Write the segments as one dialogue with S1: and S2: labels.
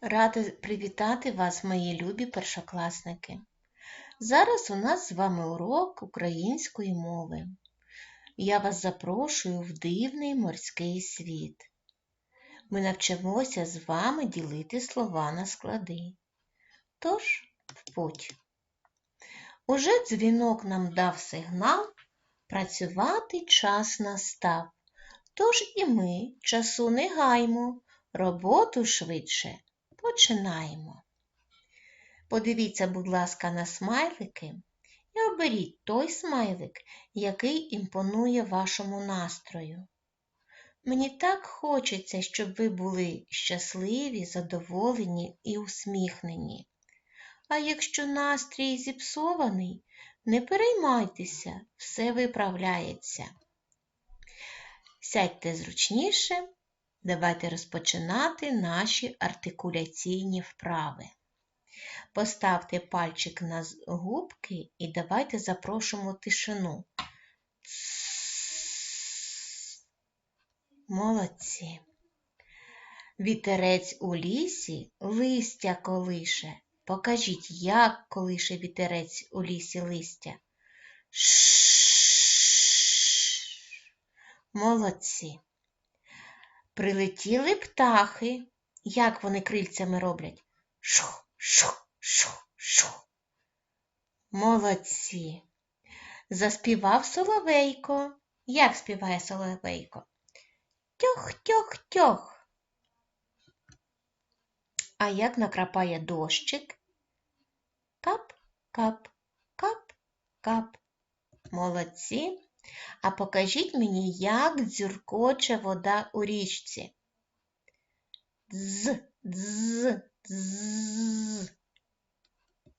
S1: Рада привітати вас, мої любі першокласники. Зараз у нас з вами урок української мови. Я вас запрошую в дивний морський світ. Ми навчимося з вами ділити слова на склади. Тож, в путь. Уже дзвінок нам дав сигнал, працювати час настав. Тож і ми часу не гаймо, роботу швидше починаємо. Подивіться, будь ласка, на смайлики і оберіть той смайлик, який імпонує вашому настрою. Мені так хочеться, щоб ви були щасливі, задоволені і усміхнені. А якщо настрій зіпсований, не переймайтеся, все виправляється. Сядьте зручніше, давайте розпочинати наші артикуляційні вправи. Поставте пальчик на губки і давайте запрошуємо тишину. Молодці. Вітерець у лісі листя колише. Покажіть, як колише вітерець у лісі листя. Ш. Молодці. Прилетіли птахи. Як вони крильцями роблять? Шух, шух, шух, шух. Молодці. Заспівав соловейко. Як співає соловейко? Тьох-тьох-тьох. А як накрапає дощик? Кап, кап, кап, кап. Молодці. А покажіть мені, як дзюркоче вода у річці. Дз, дз, дз.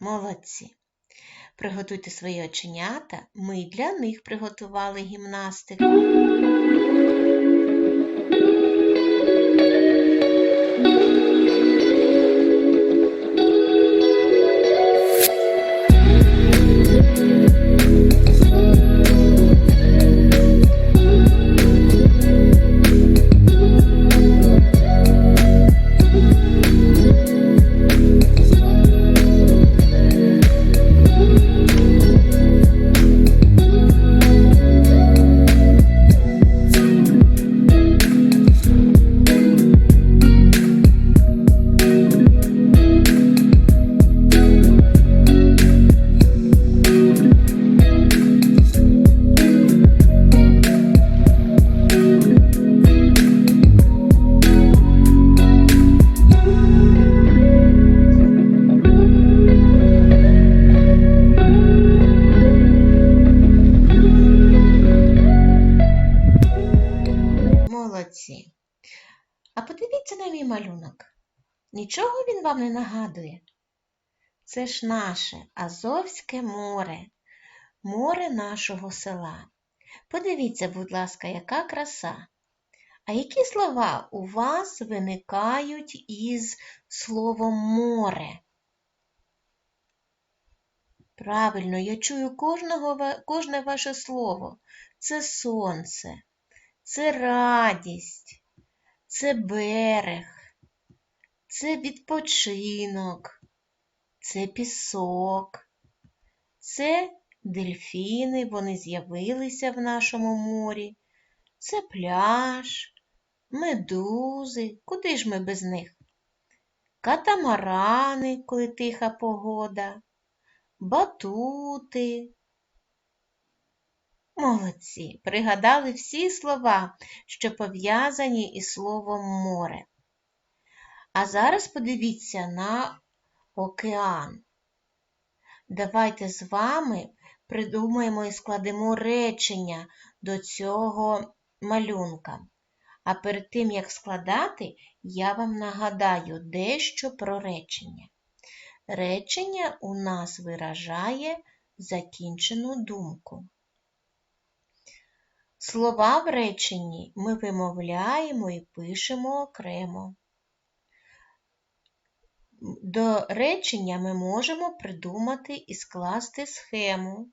S1: Молодці. Приготуйте свої оченята. Ми для них приготували гімнастику. Молодці. А подивіться на мій малюнок. Нічого він вам не нагадує. Це ж наше Азовське море, море нашого села. Подивіться, будь ласка, яка краса. А які слова у вас виникають із словом море? Правильно, я чую кожного, кожне ваше слово. Це сонце, це радість, це берег, це відпочинок, це пісок, це дельфіни, вони з'явилися в нашому морі, це пляж, медузи, куди ж ми без них? Катамарани, коли тиха погода, батути. Молодці, пригадали всі слова, що пов'язані із словом море. А зараз подивіться на океан. Давайте з вами придумаємо і складемо речення до цього малюнка. А перед тим, як складати, я вам нагадаю дещо про речення. Речення у нас виражає закінчену думку. Слова в реченні ми вимовляємо і пишемо окремо. До речення ми можемо придумати і скласти схему.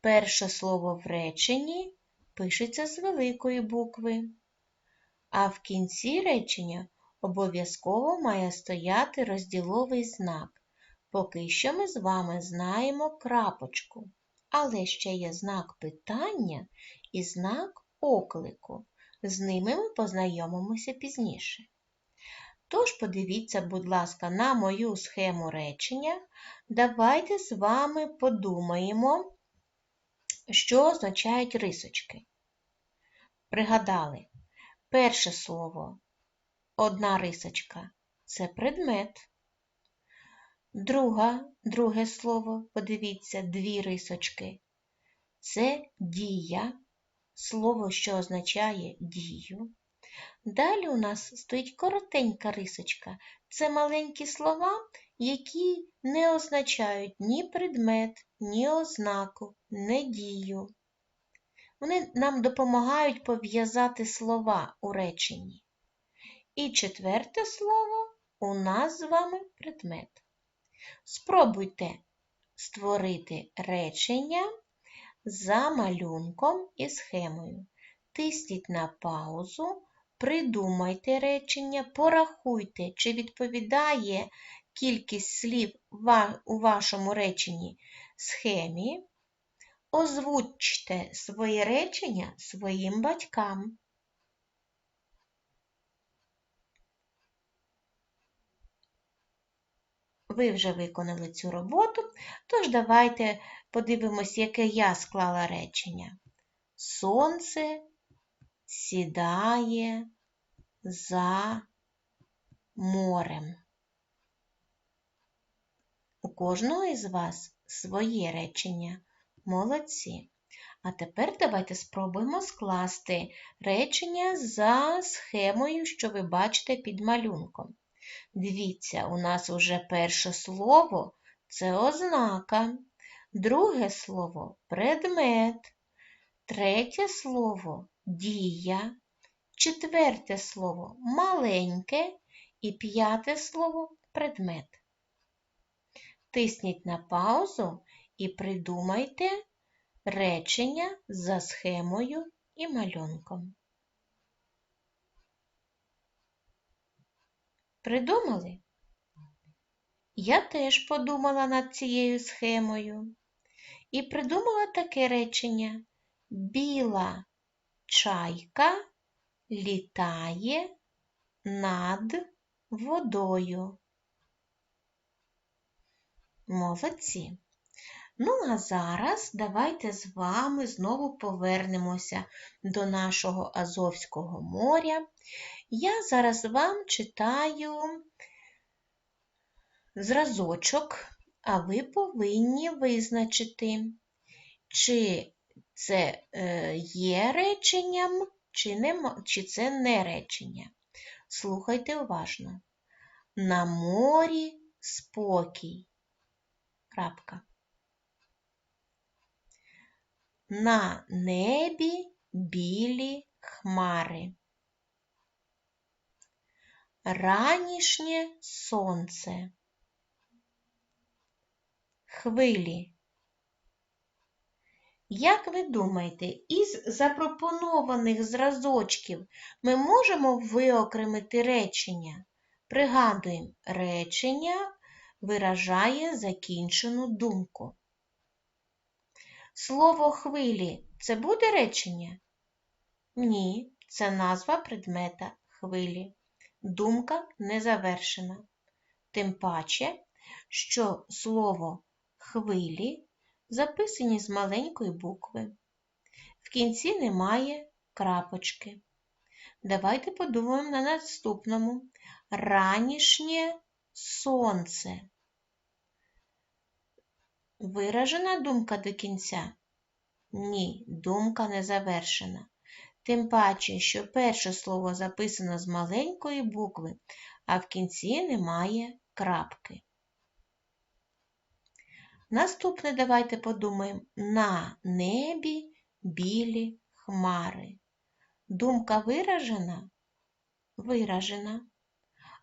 S1: Перше слово в реченні пишеться з великої букви, а в кінці речення обов'язково має стояти розділовий знак. Поки що ми з вами знаємо крапочку, але ще є знак питання і знак оклику. З ними ми познайомимося пізніше. Тож подивіться, будь ласка, на мою схему речення. Давайте з вами подумаємо, що означають рисочки. Пригадали, перше слово одна рисочка це предмет. Друга, друге слово, подивіться, дві рисочки. Це дія, слово, що означає дію. Далі у нас стоїть коротенька рисочка. Це маленькі слова, які не означають ні предмет, ні ознаку, ні дію. Вони нам допомагають пов'язати слова у реченні. І четверте слово у нас з вами предмет. Спробуйте створити речення за малюнком і схемою. Тисніть на паузу, придумайте речення, порахуйте, чи відповідає кількість слів у вашому реченні схемі. Озвучте своє речення своїм батькам. Ви вже виконали цю роботу, тож давайте подивимось, яке я склала речення. Сонце сідає за морем. У кожного із вас своє речення. Молодці. А тепер давайте спробуємо скласти речення за схемою, що ви бачите під малюнком. Дивіться, у нас уже перше слово це ознака, друге слово предмет, третє слово дія, четверте слово маленьке і п'яте слово предмет. Тисніть на паузу і придумайте речення за схемою і малюнком. Придумали? Я теж подумала над цією схемою і придумала таке речення Біла чайка літає над водою. Молодці. Ну, а зараз давайте з вами знову повернемося до нашого Азовського моря. Я зараз вам читаю зразочок, а ви повинні визначити, чи це е, є реченням, чи, не, чи це не речення. Слухайте уважно. На морі спокій. Крапка. На небі білі хмари. Ранішнє сонце. Хвилі. Як ви думаєте, із запропонованих зразочків ми можемо виокремити речення? Пригадуємо, речення виражає закінчену думку. Слово хвилі це буде речення? Ні, це назва предмета хвилі. Думка не завершена. Тим паче, що слово хвилі записані з маленької букви. В кінці немає крапочки. Давайте подумаємо на наступному. Ранішнє сонце. Виражена думка до кінця? Ні, думка не завершена. Тим паче, що перше слово записано з маленької букви, а в кінці немає крапки. Наступне давайте подумаємо на небі білі хмари. Думка виражена? Виражена.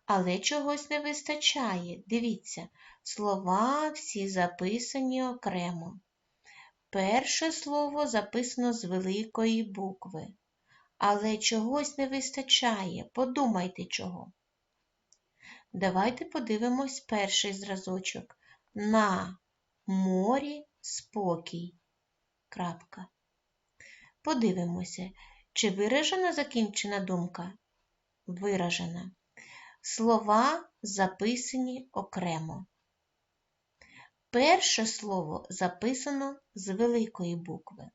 S1: Але чогось не вистачає. Дивіться, слова всі записані окремо. Перше слово записано з великої букви. Але чогось не вистачає. Подумайте чого. Давайте подивимось перший зразочок. На морі спокій. Крапка. Подивимося, чи виражена закінчена думка? Виражена. Слова записані окремо. Перше слово записано з великої букви.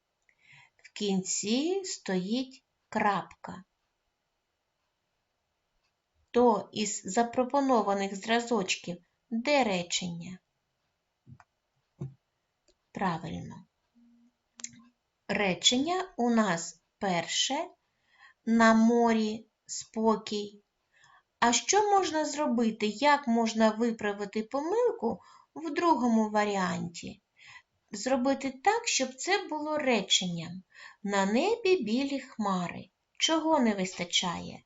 S1: В кінці стоїть крапка. То із запропонованих зразочків де речення? Правильно. Речення у нас перше на морі спокій. А що можна зробити? Як можна виправити помилку в другому варіанті? Зробити так, щоб це було реченням. На небі білі хмари. Чого не вистачає?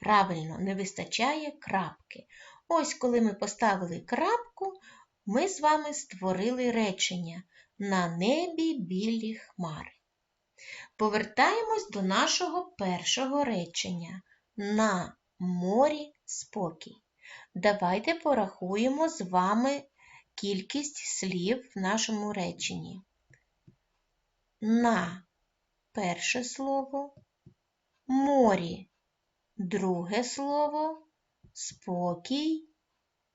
S1: Правильно, не вистачає крапки. Ось коли ми поставили крапку, ми з вами створили речення на небі білі хмари. Повертаємось до нашого першого речення. На морі спокій. Давайте порахуємо з вами кількість слів в нашому реченні. На перше слово, морі друге слово, спокій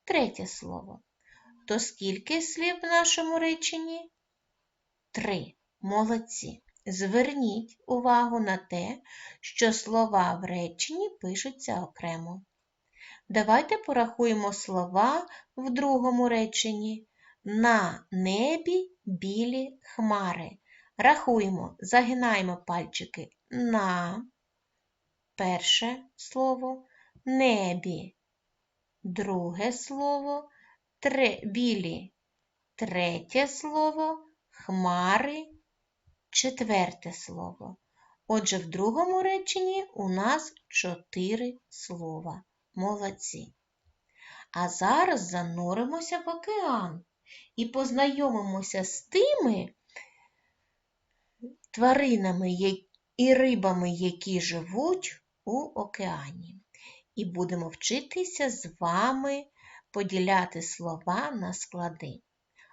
S1: третє слово. То скільки слів в нашому реченні? Три. Молодці. Зверніть увагу на те, що слова в реченні пишуться окремо. Давайте порахуємо слова в другому реченні. На небі білі хмари. Рахуємо, загинаємо пальчики на. Перше слово, небі, друге слово, білі, третє слово, хмари, четверте слово. Отже, в другому реченні у нас чотири слова. Молодці. А зараз зануримося в океан і познайомимося з тими тваринами і рибами, які живуть у океані. І будемо вчитися з вами поділяти слова на склади.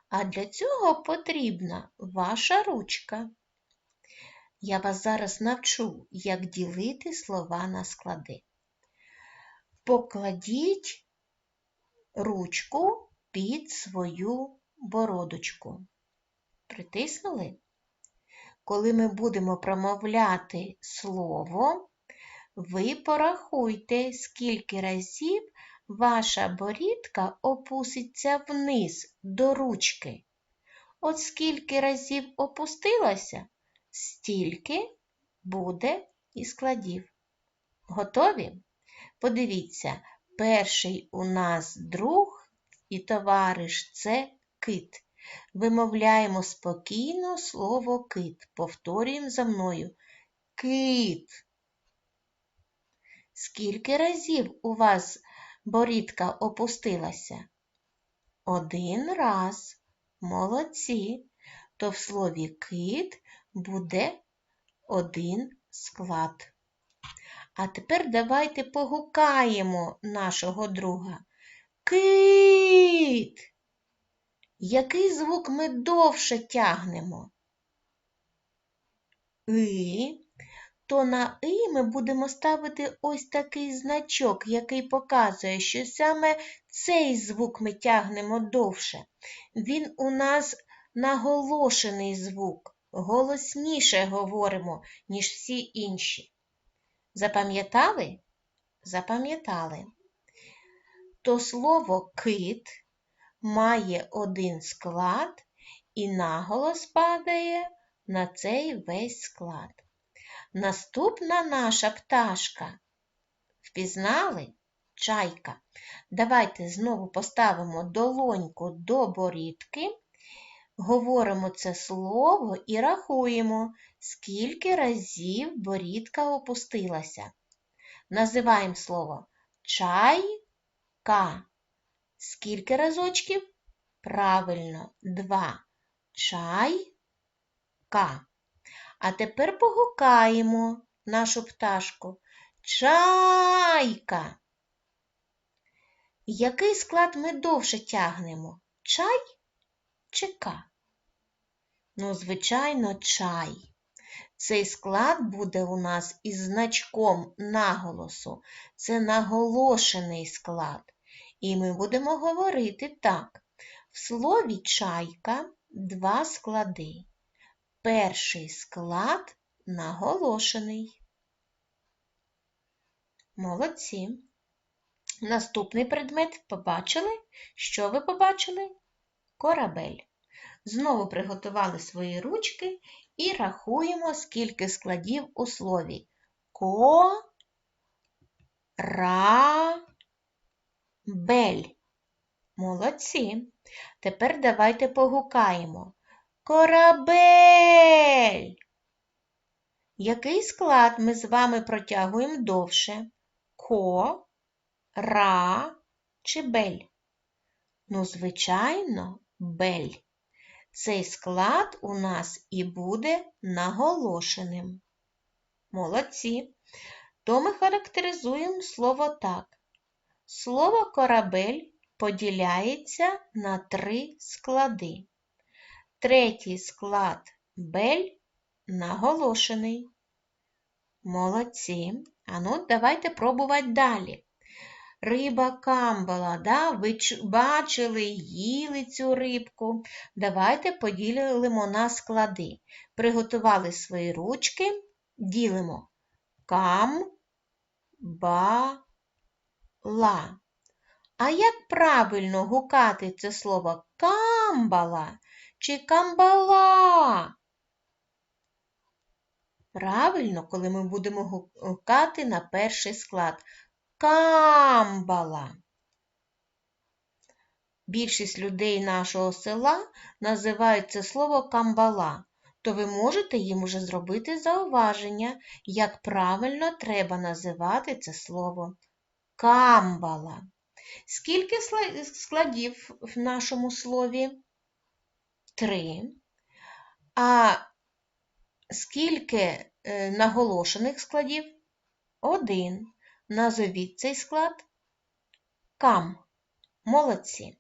S1: А для цього потрібна ваша ручка. Я вас зараз навчу, як ділити слова на склади. Покладіть ручку під свою бородочку. Притиснули? Коли ми будемо промовляти слово, ви порахуйте, скільки разів ваша борідка опуститься вниз до ручки. От скільки разів опустилася, стільки буде і складів. Готові? Подивіться, перший у нас друг і товариш це кит. Вимовляємо спокійно слово кит. Повторюємо за мною. Кит. Скільки разів у вас борідка опустилася? Один раз. Молодці. То в слові кит буде один склад. А тепер давайте погукаємо нашого друга. Кит! Який звук ми довше тягнемо? И, то на И ми будемо ставити ось такий значок, який показує, що саме цей звук ми тягнемо довше. Він у нас наголошений звук, голосніше говоримо, ніж всі інші. Запам'ятали? Запам'ятали. То слово кит має один склад і наголос падає на цей весь склад. Наступна наша пташка. Впізнали? Чайка. Давайте знову поставимо долоньку до борідки, говоримо це слово і рахуємо, скільки разів борідка опустилася. Називаємо слово чайка. Скільки разочків? Правильно, два. Чайка. А тепер погукаємо нашу пташку. Чайка. Який склад ми довше тягнемо? Чай чи ка? Ну, звичайно, чай. Цей склад буде у нас із значком наголосу. Це наголошений склад. І ми будемо говорити так. В слові чайка два склади. Перший склад наголошений. Молодці. Наступний предмет побачили? Що ви побачили? Корабель. Знову приготували свої ручки і рахуємо, скільки складів у слові. Ко, ра, бель. Молодці. Тепер давайте погукаємо. Корабель. Який склад ми з вами протягуємо довше? Ко, ра чи бель? Ну, звичайно, бель. Цей склад у нас і буде наголошеним. Молодці. То ми характеризуємо слово так. Слово корабель поділяється на три склади. Третій склад бель наголошений. Молодці. А ну, давайте пробувати далі. Риба камбала, да? ви бачили, їли цю рибку. Давайте поділимо на склади. Приготували свої ручки, ділимо кам, ба, ла. А як правильно гукати це слово камбала чи камбала? Правильно, коли ми будемо гукати на перший склад камбала. Більшість людей нашого села називають це слово камбала, то ви можете їм уже зробити зауваження, як правильно треба називати це слово камбала. Скільки складів в нашому слові? Три. А скільки е, наголошених складів? Один. Назовіть цей склад кам. Молодці.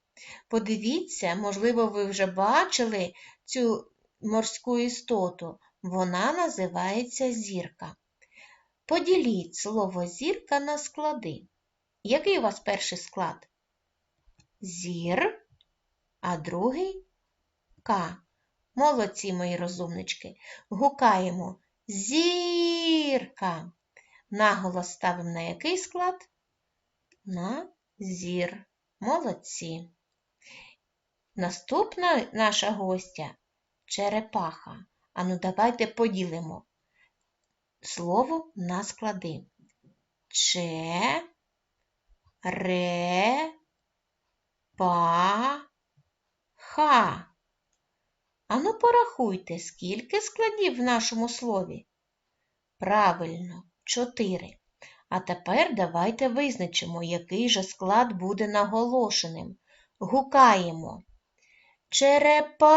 S1: Подивіться, можливо, ви вже бачили цю морську істоту. Вона називається зірка. Поділіть слово зірка на склади. Який у вас перший склад? Зір, а другий К. Молодці, мої розумнички. Гукаємо зірка. Наголос ставимо на який склад? На зір. Молодці. Наступна наша гостя черепаха. Ану, давайте поділимо слово на склади. Че, ре, па, ха. Ану, порахуйте, скільки складів в нашому слові? Правильно, 4. А тепер давайте визначимо, який же склад буде наголошеним. Гукаємо. Черепаха.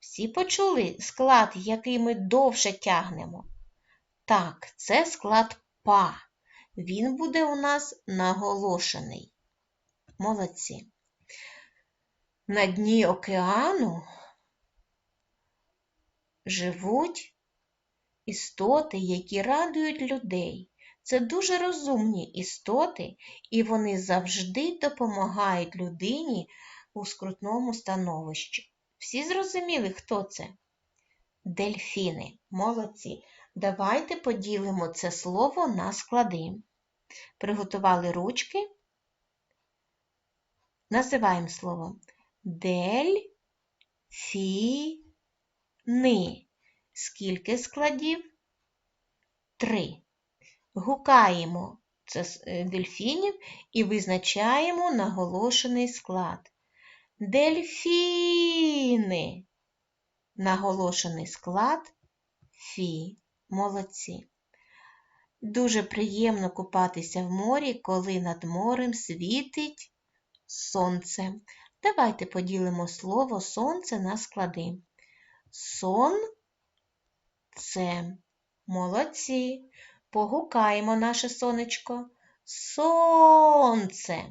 S1: Всі почули склад, який ми довше тягнемо? Так, це склад па. Він буде у нас наголошений. Молодці. На дні океану живуть істоти, які радують людей. Це дуже розумні істоти, і вони завжди допомагають людині у скрутному становищі. Всі зрозуміли, хто це? Дельфіни. Молодці. Давайте поділимо це слово на склади. Приготували ручки. Називаємо слово дельфіни. Скільки складів? Три. Гукаємо е, дельфінів і визначаємо наголошений склад. Дельфіни. Наголошений склад фі. Молодці. Дуже приємно купатися в морі, коли над морем світить сонце. Давайте поділимо слово сонце на склади. Сон це молодці. Погукаємо наше сонечко. сонце.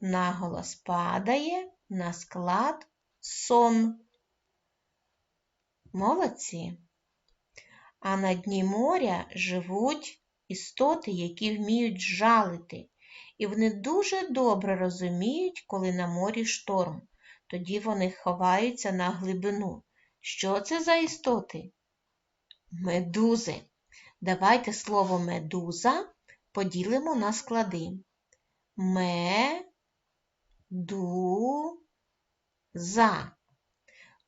S1: Наголос падає на склад сон. Молодці. А на дні моря живуть істоти, які вміють жалити, і вони дуже добре розуміють, коли на морі шторм. Тоді вони ховаються на глибину. Що це за істоти? Медузи. Давайте слово медуза поділимо на склади. Ме-ду-за.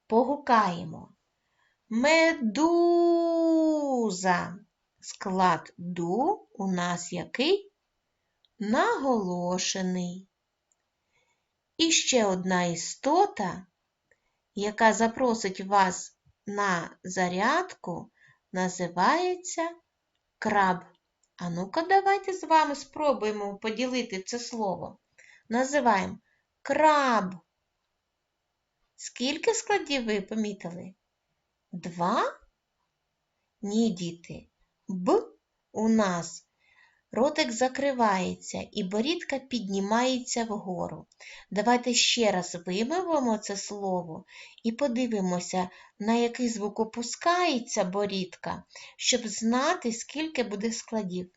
S1: Погукаємо. Медуза. Склад ду у нас який? Наголошений. І ще одна істота, яка запросить вас на зарядку, називається краб. А ну-ка, давайте з вами спробуємо поділити це слово. Називаємо краб. Скільки складів ви помітили? Два? Ні, діти. Б у нас ротик закривається і борідка піднімається вгору. Давайте ще раз вимовимо це слово і подивимося, на який звук опускається борідка, щоб знати, скільки буде складів.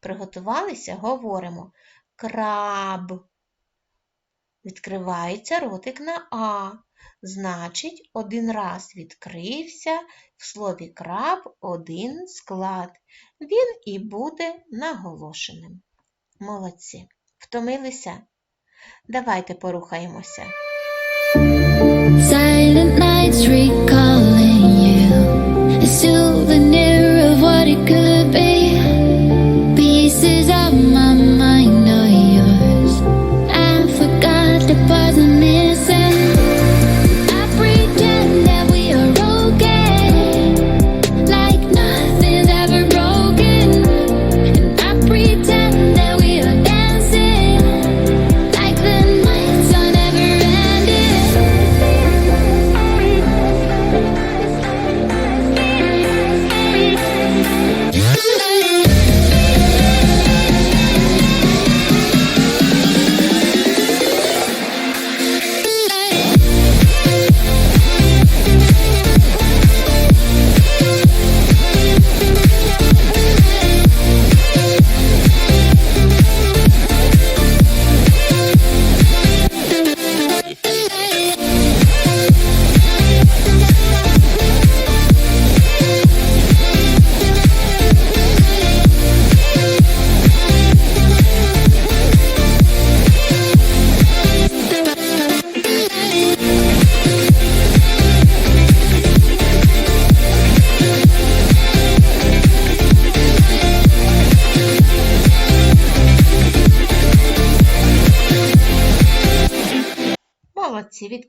S1: Приготувалися, говоримо краб. Відкривається ротик на А. Значить, один раз відкрився в слові краб один склад. Він і буде наголошеним. Молодці. Втомилися? Давайте порухаємося.
S2: Silent nights recalling you, a souvenir of what it could be.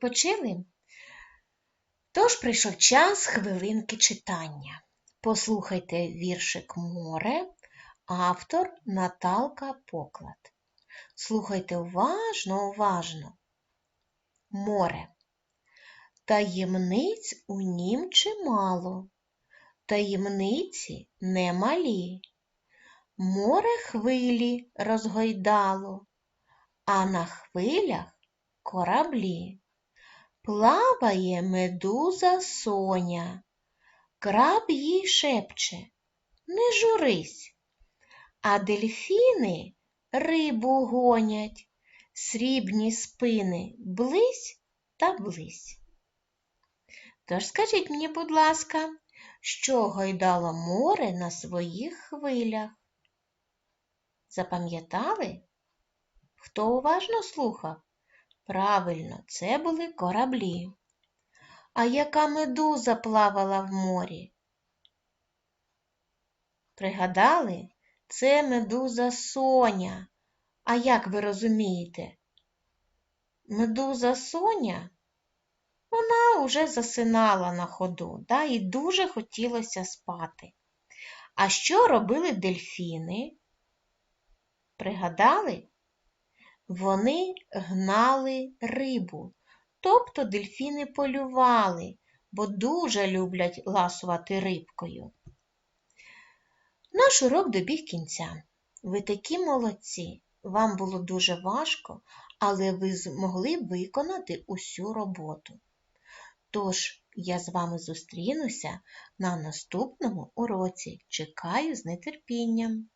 S1: Відпочили? Тож прийшов час хвилинки читання. Послухайте віршик море, автор Наталка Поклад. Слухайте уважно, уважно. Море. Таємниць у нім чимало, таємниці немалі. Море хвилі розгойдало, а на хвилях кораблі. Плаває медуза соня, краб їй шепче, не журись, а дельфіни рибу гонять, срібні спини близь та близь. Тож скажіть мені, будь ласка, що гойдало море на своїх хвилях? Запам'ятали? Хто уважно слухав? Правильно, це були кораблі. А яка медуза плавала в морі? Пригадали? Це медуза Соня. А як ви розумієте? Медуза Соня, вона вже засинала на ходу, да, і дуже хотілося спати. А що робили дельфіни? Пригадали? Вони гнали рибу, тобто дельфіни полювали, бо дуже люблять ласувати рибкою. Наш урок добіг кінця. Ви такі молодці. Вам було дуже важко, але ви змогли виконати усю роботу. Тож я з вами зустрінуся на наступному уроці. Чекаю з нетерпінням.